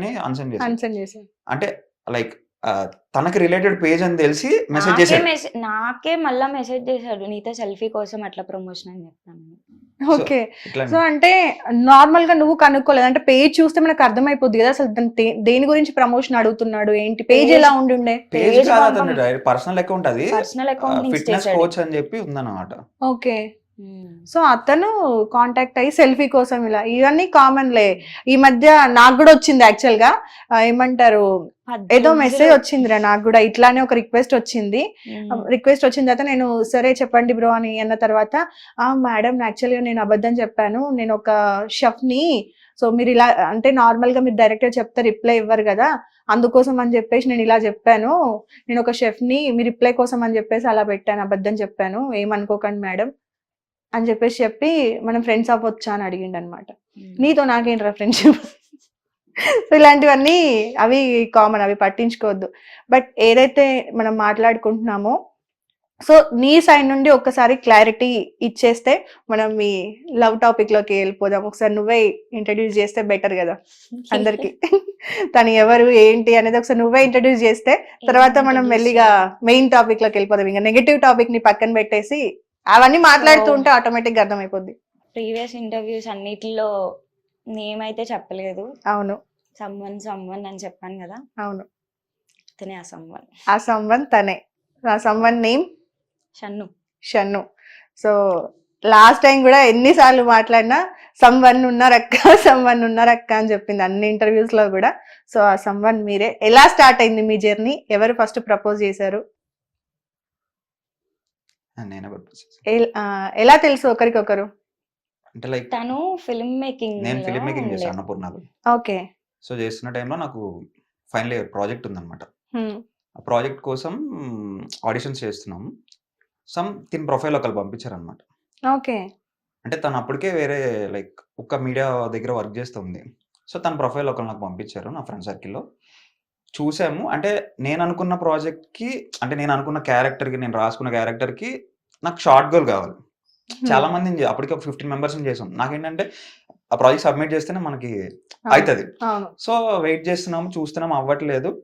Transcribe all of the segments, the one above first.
అని అన్సెండ్ చేశాను అంటే లైక్ తనకి రిలేటెడ్ పేజ్ అని తెలిసి మెసేజ్ నాకే చేశాడు నాకే మళ్ళా మెసేజ్ చేశాడు నీతో సెల్ఫీ కోసం అట్లా ప్రమోషన్ అని చెప్తాను. ఓకే. సో అంటే నార్మల్గా నువ్వు కనుక్కోలేదు. అంటే పేజ్ చూస్తే మనకు అర్థమైపోద్ది కదా అసలు దాని గురించి ప్రమోషన్ అడుగుతున్నాడు ఏంటి? పేజ్ ఎలా ఉండుండే? పేజ్ కాదు పర్సనల్ అకౌంట్ అది. పర్సనల్ అకౌంట్ ఫిట్నెస్ కోచ్ అని చెప్పి ఉందన్నమాట. ఓకే. సో అతను కాంటాక్ట్ అయ్యి సెల్ఫీ కోసం ఇలా ఇవన్నీ కామన్ లే. ఈ మధ్య నాకు కూడా వచ్చింది యాక్చువల్గా. ఏమంటారు? ఏదో మెసేజ్ వచ్చిందిరా నాకు కూడా ఇట్లానే ఒక రిక్వెస్ట్ వచ్చింది. రిక్వెస్ట్ వచ్చిన తర్వాత నేను సరే చెప్పండి బ్రో అని అన్న తర్వాత ఆ మేడం యాక్చువల్గా నేను అబద్ధం చెప్పాను. నేను ఒక షెఫ్ని సో మీరు ఇలా అంటే నార్మల్గా మీరు డైరెక్ట్గా చెప్తే రిప్లై ఇవ్వరు కదా. అందుకోసం అని చెప్పేసి నేను ఇలా చెప్పాను. నేను ఒక షెఫ్ని మీ రిప్లై కోసం అని చెప్పేసి అలా పెట్టాను అబద్ధం చెప్పాను. ఏమనుకోకండి మేడం అని చెప్పేసి చెప్పి మనం ఫ్రెండ్స్ అవ్వచ్చా అని అడిగిండు అనమాట. నీతో నాకేంట్రా ఫ్రెండ్షిప్ సో ఇలాంటివన్నీ అవి కామన్ అవి పట్టించుకోవద్దు. బట్ ఏదైతే మనం మాట్లాడుకుంటున్నామో సో నీ సైడ్ నుండి ఒక్కసారి క్లారిటీ ఇచ్చేస్తే మనం మీ లవ్ టాపిక్లోకి వెళ్ళిపోదాం. ఒకసారి నువ్వే ఇంట్రడ్యూస్ చేస్తే బెటర్ కదా అందరికి. తను ఎవరు ఏంటి అనేది ఒకసారి నువ్వే ఇంట్రడ్యూస్ చేస్తే తర్వాత మనం మెల్లిగా మెయిన్ టాపిక్లోకి వెళ్ళిపోదాం. ఇంకా నెగటివ్ టాపిక్ని పక్కన పెట్టేసి అవన్నీ మాట్లాడుతూ ఉంటే ఆటోమేటిక్గా అర్థమైపోద్ది. ప్రీవియస్ ఇంటర్వ్యూస్ అన్నిటిలో నేమ్ అయితే చెప్పలేదు. అవును. సమ్వన్ సమ్వన్ అని చెప్పాను కదా. అవును. అతనే ఆ సమ్వన్. ఆ సంవన్ తనే. ఆ someone name? Shannu. Shannu. So last time కూడా ఎన్నిసార్లు మాట్లాడినా సంవన్ ఉన్నారక్క సంవన్ ఉన్నారక్క అని చెప్పింది అన్ని ఇంటర్వ్యూస్లో కూడా. సో ఆ సంవన్ మీరే. ఎలా స్టార్ట్ అయింది మీ జర్నీ ఎవరు ఫస్ట్ ప్రపోజ్ చేశారు? నేనే. ఎల్- తెలుసు ఒకరికొకరు? అంటే లైక్ తను ఫిల్మ్ మేకింగ్ నేను ఫిలిం మేకింగ్ చేశాను అన్నపూర్ణలో. ఓకే. సో చేస్తున్న టైంలో నాకు ఫైనల్ ఇయర్ ప్రాజెక్ట్ ఉందన్నమాట. ఆ ప్రాజెక్ట్ కోసం ఆడిషన్స్ చేస్తున్నాం. సమ్ తిన్ ప్రొఫైల్ ఒకరు పంపించారనమాట ఓకే. అంటే తను అప్పటికే వేరే లైక్ ఒక్క మీడియా దగ్గర వర్క్ చేస్తుంది సో తన ప్రొఫైల్ ఒకరు నాకు పంపించారు నా ఫ్రెండ్ సర్కిల్లో చూసాము. అంటే నేను అనుకున్న ప్రాజెక్ట్కి అంటే నేను అనుకున్న క్యారెక్టర్కి నేను రాసుకున్న క్యారెక్టర్కి నాకు షార్ట్ గోల్ కావాలి. చాలా మందిని చే- అప్పటికి ఒక ఫిఫ్టీన్ మెంబర్స్ చేసాం. నాకేంటంటే ఆ ప్రాజెక్ట్ సబ్మిట్ చేస్తేనే మనకి అవుతుంది అవును. సో వెయిట్ చేస్తున్నాము చూస్తున్నాము అవ్వట్లేదు.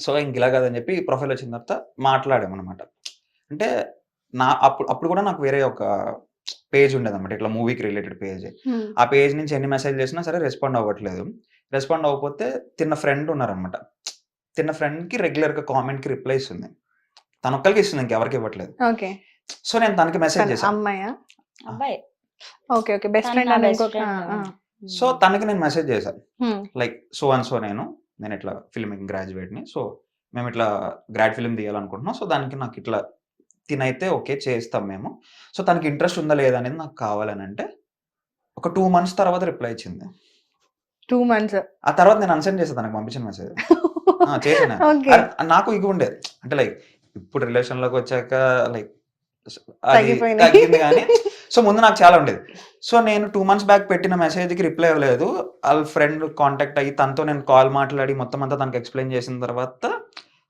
సో ఇంక ఇలా కదని చెప్పి ప్రొఫైల్ వచ్చిన తర్వాత మాట్లాడాము అనమాట అంటే నా అప్పుడు అప్పుడు కూడా నాకు వేరే ఒక పేజ్ ఉండేది అనమాట ఇట్లా మూవీకి రిలేటెడ్ పేజ్. ఆ పేజ్ నుంచి ఎన్ని మెసేజ్ చేసినా సరే రెస్పాండ్ అవ్వట్లేదు. రెస్పాండ్ అవ్వకపోతే తిన్న ఫ్రెండ్ ఉన్నారనమాట తిన్న ఫ్రెండ్కి రెగ్యులర్గా కామెంట్కి రిప్లై ఇస్తుంది తన ఒక్కరికి ఇస్తుంది ఇంకెవరికి ఇవ్వట్లేదు. ఓకే. సో నేను తనకి మెసేజ్ చేశాను అబ్బాయి. Okay okay. బెస్ట్ ఫ్రెండ్ అని సో తనకి నేను మెసేజ్ చేశాను. లైక్ సో అండ్ సో నేను నేను ఇట్లా ఫిల్మ్ మేకింగ్ గ్రాడ్యుయేట్ని సో మేము ఇట్లా గ్రాడ్ ఫిల్మ్ తీయాలనుకుంటున్నాం. సో దానికి నాకు ఇట్లా తినైతే ఓకే చేస్తాం మేము. సో తనకి ఇంట్రెస్ట్ ఉందా లేదా అనేది నాకు కావాలని అంటే ఒక టూ మంత్స్ తర్వాత రిప్లై ఇచ్చింది. టూ మంత్స్ ఆ తర్వాత నేను అన్సెండ్ చేస్తాను తనకు పంపించిన మెసేజ్ చేసాను నాకు ఇవి ఉండేది అంటే లైక్ ఇప్పుడు రిలేషన్లోకి వచ్చాక లైక్. తగ్గింది కానీ సో ముందు నాకు చాలా ఉండేది. సో నేను టూ మంత్స్ బ్యాక్ పెట్టిన మెసేజ్కి రిప్లై ఇవ్వలేదు వాళ్ళ ఫ్రెండ్ కాంటాక్ట్ అయ్యి తనతో నేను కాల్ మాట్లాడి మొత్తం అంతా తనకు ఎక్స్ప్లెయిన్ చేసిన తర్వాత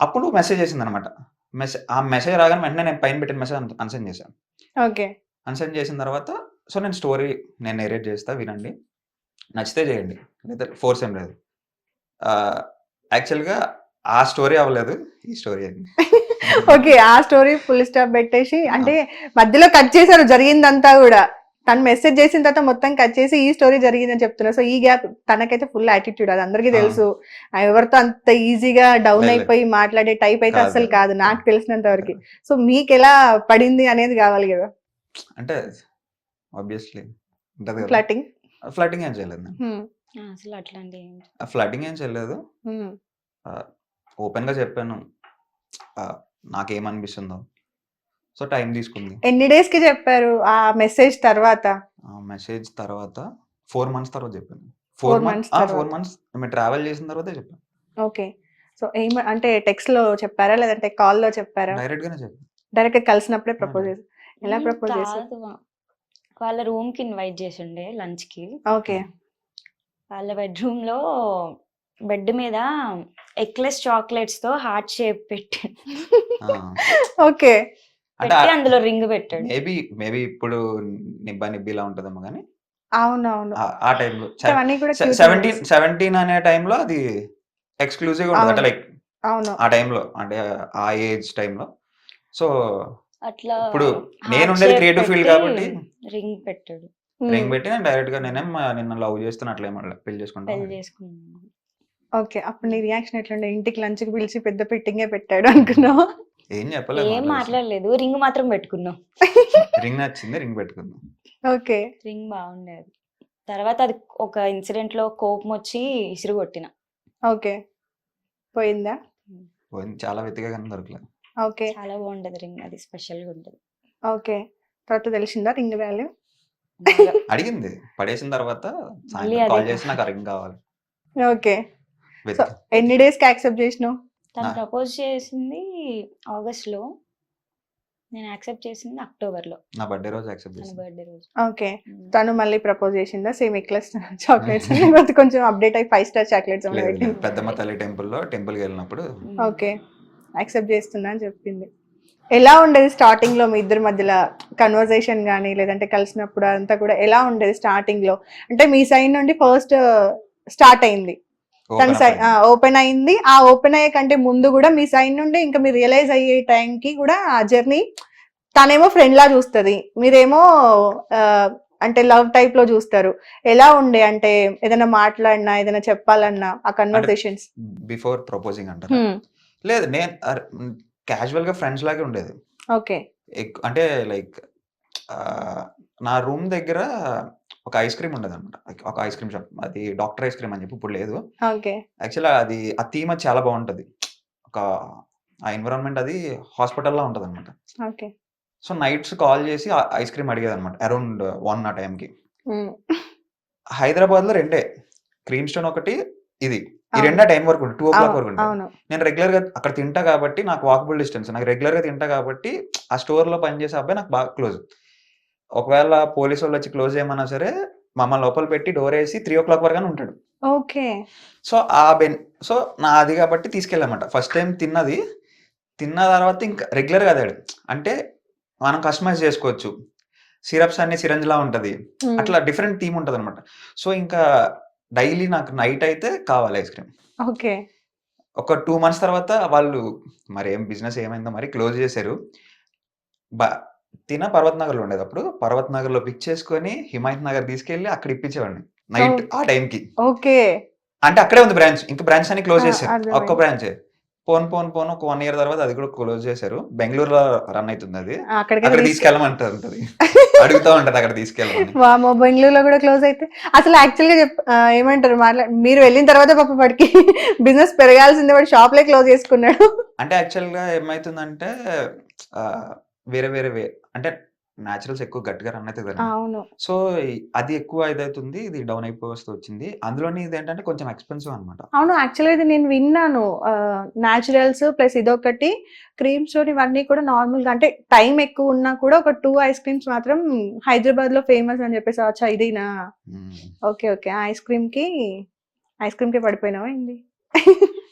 అప్పుడు మెసేజ్ చేసింది అనమాట మెసేజ్ ఆ మెసేజ్ రాగానే వెంటనే నేను పైన పెట్టిన మెసేజ్ అన్సెండ్ చేశాను. ఓకే. అన్సెండ్ చేసిన తర్వాత సో నేను స్టోరీ నేను నేరేట్ చేస్తా వినండి. నచ్చితే చేయండి. లేదా ఫోర్స్ ఏం లేదు. యాక్చువల్గా ఆ స్టోరీ అవ్వలేదు ఈ స్టోరీ అయింది. ఓకే ఆ స్టోరీ ఫుల్ స్టాప్ పెట్టేసి అంటే మధ్యలో కట్ చేశారు జరిగిందంతా కూడా. తను మెసేజ్ చేసిన తర్వాత మొత్తం కట్ చేసి ఈ స్టోరీ జరిగిందని చెప్తున్నారు. సో ఈ గ్యాప్ తనకైతే ఫుల్ యాటిట్యూడ్ అది అందరికీ. తెలుసు. ఎవరితో అంత ఈజీగా డౌన్. అయిపోయి మాట్లాడే టైప్ అయితే. అసలు కాదు. నాకు తెలిసినంత వరకు. సో మీకు ఎలా పడింది అనేది కావాలి కదా. అంటే ఆబ్వియస్లీ ఫ్లటింగ్ ఫ్లటింగ్ ఏం చేయలేదు అసలు అట్లాంటి ఏం- ఫ్లటింగ్ ఏం చేయలేదు. ఓపెన్గా చెప్పాను. ఆ, నాకేమనిపిస్తుందో. సో టైం తీసుకుంది. ఎన్ని డేస్కి చెప్పారు ఆ మెసేజ్ తర్వాత? ఆ మెసేజ్ తర్వాత ఫోర్ మంత్స్ తర్వాత చెప్పాను. Four ఫోర్ months మంత్స్ తర్వాత. ఫోర్ మంత్స్ మేము ట్రావెల్ చేసిన తర్వాతే చెప్పాను. ఓకే. సో ఏం అంటే టెక్స్ట్లో చెప్పారా? లేదంటే కాల్లో చెప్పారా? డైరెక్ట్ గానే చెప్పాను. డైరెక్ట్గా కలిసినప్పుడే ప్రపోజ్. చేశారు ఎలా ప్రపోజ్ చేశారు కాదు. వా- వాళ్ళ రూమ్కి ఇన్వైట్ చేసిండే లంచ్కి ఓకే. వాళ్ళ బెడ్రూమ్లో బెడ్ మీద ఎక్లెస్ చాక్లెట్స్తో హార్ట్ షేప్ పెట్టి ఓకే. పెట్టి అందులో రింగ్ పెట్టాడు. మేబీ మేబీ ఇప్పుడు నిబ్బా నిబ్బి ఇలా ఉంటుందేమో కానీ అవునవును. ఆ టైంలో అవన్నీ కూడా cute సెవెంటీన్. సెవెంటీన్ అనే టైంలో అది ఎక్స్క్లూజివ్ ఉంటుంది అంటే. లైక్ అవును. ఆ టైంలో అంటే ఆ ఏజ్ టైంలో. సో అట్లా ఇప్పుడు నేను ఉండేది field పెట్టి కాబట్టి రింగ్ పెట్టాడు. రింగ్ పెట్టి నేను డైరెక్ట్గా నేనేం నిన్న లవ్ చేస్తున్నా అట్లా ఏమన్నా పెళ్ళి పెళ్ళి చేసుకుంటాను చేసుకున్నాను ఓకే. అప్పుడు నీ రియాక్షన్ ఎట్లుండే? ఇంటికి లంచ్కి పిలిచి పెద్ద పెట్టింగే పెట్టాడు అనుకున్నావా? ఏం చెప్పలేదు ఏం మాట్లాడలేదు. రింగ్ మాత్రం పెట్టుకున్నాం. రింగ్ నచ్చింది రింగ్ పెట్టుకుందాం. ఓకే. రింగ్ బాగుండేది. తర్వాత అది ఒక ఇన్సిడెంట్లో కోపం వచ్చి ఇసురు కొట్టిన. ఓకే. పోయిందా? పోయింది. చాలా వెతిగా కానీ దొరకలేదు ఓకే. చాలా బాగుంటది రింగ్. అది స్పెషల్గా ఉంటది. ఓకే. తర్వాత తెలిసిందా రింగ్ వాల్యూ. అడిగింది. పడేసిన తర్వాత మళ్ళీ సాయంత్రం కాల్ అదే చేసి నాకు కావాలి. ఓకే. సో ఎన్ని డేస్కి యాక్సెప్ట్ చేసినావు? తను. ప్రపోజ్ చేసింది ఆగస్ట్లో నేను యాక్సెప్ట్ చేసింది అక్టోబర్లో నా బర్త్డే రోజు యాక్సెప్ట్ చేసింది. బర్త్డే రోజు. ఓకే. తను మళ్ళీ ప్రపోజ్ చేసిందా? Same eclairs chocolates. లేకపోతే కొంచెం అప్డేట్ అయ్యి ఫైవ్ స్టార్ చాక్లెట్స్. పెద్దమ్మ తల్లి టెంపుల్లో టెంపుల్కి వెళ్ళినప్పుడు ఉమ్. ఓకే. యాక్సెప్ట్ చేస్తున్నా అని చెప్పింది. ఎలా ఉండేది స్టార్టింగ్లో మీ ఇద్దరి మధ్యలో కన్వర్జేషన్ కానీ లేదంటే కలిసినప్పుడు అంతా కూడా ఎలా ఉండేది స్టార్టింగ్లో? అంటే మీ సైడ్ నుండి ఫస్ట్ స్టార్ట్ అయింది. తన సైడ్. ఓపెన్ అయింది. ఆ ఓపెన్ అయ్యే కంటే ముందు కూడా మీ సైడ్ నుండి ఇంకా మీరు రియలైజ్ అయ్యే టైంకి కూడా ఆ జర్నీ తనేమో ఫ్రెండ్ లా చూస్తుంది. మీరేమో అంటే లవ్ టైప్లో చూస్తారు. ఎలా ఉండే? అంటే ఏదైనా మాట్లాడినా ఏదైనా చెప్పాలన్నా ఆ కన్వర్సేషన్స్ బిఫోర్ ప్రపోజింగ్ అంటారు? లేదు నేను క్యాజువల్గా ఫ్రెండ్స్ లాగే ఉండేది. ఓకే. అంటే లైక్ నా రూమ్ దగ్గర ఒక ఐస్ క్రీమ్ ఉండదు అనమాట ఒక ఐస్ క్రీమ్ షాప్. అది డాక్టర్ ఐస్ క్రీమ్ అని చెప్పి ఇప్పుడు లేదు. ఓకే. యాక్చువల్లీ అది ఆ థీమ్ అది చాలా బాగుంటది. ఒక ఆ ఎన్విరాన్మెంట్ అది హాస్పిటల్లో ఉంటుంది అనమాట ఓకే. సో నైట్స్ కాల్ చేసి ఐస్ క్రీమ్ అడిగేది అనమాట అరౌండ్ వన్ ఆ టైంకి హైదరాబాద్లో రెండే. క్రీమ్ స్టోన్ ఒకటి ఇది. ఈ రెండా టైం వరకు ఉంటుంది టూ ఓ క్లాక్ వరకు ఉంటుంది నేను రెగ్యులర్గా అక్కడ తింటా కాబట్టి నాకు వాకబుల్ డిస్టెన్స్. నాకు రెగ్యులర్గా తింటా కాబట్టి ఆ స్టోర్లో పనిచేసే అబ్బాయి నాకు బాగా క్లోజ్. ఒకవేళ పోలీసు వాళ్ళు వచ్చి క్లోజ్ చేయమన్నా సరే మమ్మల్ని లోపల పెట్టి డోర్ వేసి త్రీ ఓ క్లాక్ వరకు ఉంటాడు. ఓకే. సో ఆ బెన్ సో నా అది కాబట్టి తీసుకెళ్ళామంట. ఫస్ట్ టైం తిన్నది. తిన్న తర్వాత ఇంకా రెగ్యులర్గా అదాడు అంటే మనం కస్టమైజ్ చేసుకోవచ్చు. సిరప్స్ అన్ని సిరంజ్ లా ఉంటది అట్లా డిఫరెంట్ థీమ్ ఉంటది అనమాట సో ఇంకా డైలీ నాకు నైట్ అయితే కావాలి ఐస్ క్రీమ్. ఓకే. ఒక టూ మంత్స్ తర్వాత వాళ్ళు మరి ఏం బిజినెస్ ఏమైందో మరి క్లోజ్ చేశారు. బా తిన పర్వత్ నగర్లో ఉండేది అప్పుడు. పర్వత్ నగర్లో పిక్ చేసుకొని హిమాయత్ నగర్ తీసుకెళ్ళి అక్కడ ఇప్పించేవాడిని నైట్ ఆ టైంకి. ఓకే. అంటే అక్కడే ఉంది బ్రాంచ్. ఇంకా బ్రాంచ్ అని క్లోజ్ చేశారు. ఒక్క బ్రాంచ్ పోన్ పోన్ పోన్ ఒక వన్ ఇయర్ తర్వాత అది కూడా క్లోజ్ చేశారు. బెంగళూరులో రన్ అవుతుంది అది. అక్కడ తీసుకె- తీసుకెళ్ళమంటారు అడుగుతా ఉంటది అక్కడ తీసుకెళ్ళమని. వామో బెంగళూరులో కూడా క్లోజ్ అయితే. అసలు యాక్చువల్గా ఏమంటారు మాట్లా మీరు వెళ్ళిన తర్వాత పాప వాడికి బిజినెస్ పెరగాల్సిందే వాడు షాప్ లే క్లోజ్ చేసుకున్నాడు. అంటే యాక్చువల్గా ఏమైతుందంటే వేరే వేరే వే అంటే న్యాచురల్స్ ఎక్కువ గట్టిగా రన్ అవుతుంది కదా అవును. సో అది ఎక్కువ ఇదవుతుంది ఇది డౌన్ అయిపోయి వస్తూ వచ్చింది. అందులోని ఇది ఏంటంటే కొంచెం ఎక్స్పెన్సివ్ అనమాట అవును. యాక్చువల్గా ఇది నేను విన్నాను. న్యాచురల్స్ ప్లస్ ఇదొకటి క్రీమ్స్ ఇవన్నీ కూడా నార్మల్గా అంటే టైం ఎక్కువ ఉన్నా కూడా ఒక టూ ఐస్ క్రీమ్స్ మాత్రం హైదరాబాద్లో ఫేమస్ అని చెప్పేసి అచ్చా ఇదేనా? Okay okay. ఐస్ క్రీమ్కి ఐస్ క్రీమ్కి పడిపోయినావా ఏంది?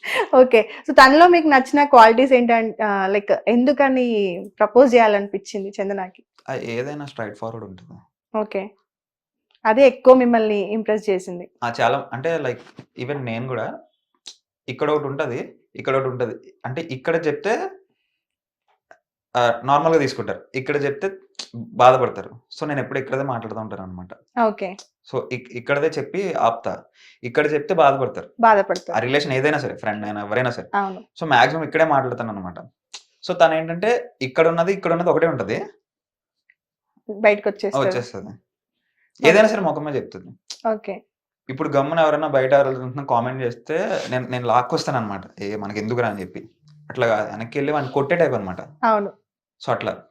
ఓకే. సో తనలో మీకు నచ్చిన క్వాలిటీస్ ఏంటంటే లైక్ ఎందుకని ప్రపోజ్ చేయాలనిపించింది చందనాకి? ఏదైనా స్ట్రైట్ ఫార్వర్డ్ ఉంటుంది? ఓకే. అదే ఎక్కువ మిమ్మల్ని ఇంప్రెస్ చేసింది. ఆ! చాలా అంటే లైక్ ఈవెన్ నేను కూడా ఇక్కడ ఒకటి ఉంటది ఇక్కడ ఒకటి ఉంటది. అంటే ఇక్కడ చెప్తే నార్మల్గా తీసుకుంటారు. ఇక్కడ చెప్తే బాధపడతారు. సో నేను ఎప్పుడు ఇక్కడదే మాట్లాడుతూ ఉంటాను అనమాట ఓకే. సో ఇక్- ఇక్కడదే చెప్పి ఆపుతా. ఇక్కడ చెప్తే బాధపడతారు. ఆ బాధపడతారు రిలేషన్ ఏదైనా సరే ఫ్రెండ్ అయినా ఎవరైనా సరే. సో మాక్సిమం ఇక్కడే మాట్లాడతాను అనమాట సో తను ఏంటంటే ఇక్కడ ఉన్నది ఇక్కడ ఉన్నది ఒకటే ఉంటది. బయటకు వచ్చేస్తుంది. ఏదైనా సరే ముఖమే చెప్తుంది. ఓకే. ఇప్పుడు గమ్మున ఎవరైనా బయట కామెంట్ చేస్తే నేను నేను లాక్కొస్తాను అనమాట ఏ మనకి ఎందుకురా అని చెప్పి. అట్లా కాదు. వెనక్కి వెళ్ళి వాడిని కొట్టే టైప్ అనమాట అవును. సో అట్లా.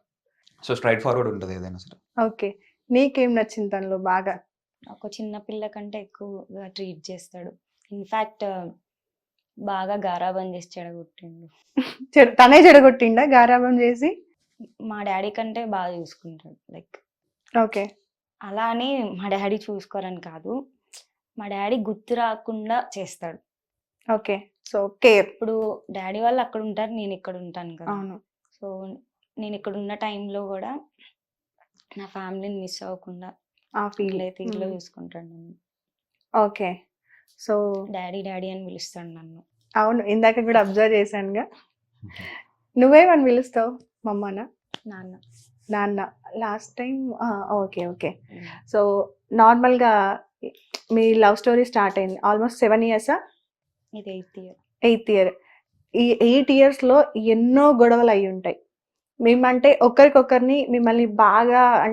సో స్ట్రైట్ ఫార్వర్డ్ ఉంటుంది ఏదైనా సరే. ఓకే. నీకేం నచ్చింది తనలో బాగా? ఒక చిన్న పిల్ల కంటే ఎక్కువగా ట్రీట్ చేస్తాడు. ఇన్ఫాక్ట్ బాగా గారాబం చేసి చెడగొట్టిండు. చెడు- తనే చెడగొట్టిండా గారాబం చేసి? మా డాడీ కంటే బాగా చూసుకుంటాడు. Like okay. అలా అని మా డాడీ చూసుకోరని కాదు. మా డాడీ గుర్తు రాకుండా చేస్తాడు. ఓకే. So care. ఇప్పుడు డాడీ వాళ్ళు అక్కడ ఉంటారు నేను ఇక్కడ ఉంటాను కదా. అవును. సో నేను ఇక్కడ ఉన్న టైంలో కూడా నా ఫ్యామిలీని మిస్ అవ్వకుండా ఆ ఫీల్. తీరులో మ్మ్. చూసుకుంటాడు నన్ను. ఓకే. సో డాడీ డాడీ అని పిలుస్తాడు నన్ను. అవును. ఇందాక కూడా అబ్జర్వ్ చేశానుగా. నువ్వేమని పిలుస్తావు? మమ్మన? నాన్న. నాన్న. Last time okay okay. So నార్మల్గా మీ లవ్ స్టోరీ స్టార్ట్ అయింది. ఆల్మోస్ట్ సెవెన్ ఇయర్సా ఇది ఎయిత్ ఇయర్. Eighth year. ఈ ఎయిట్ ఇయర్స్లో ఎన్నో గొడవలు అయి ఉంటాయి. మేమంటే ఒకరికొకరిని మిమ్మల్ని బాగా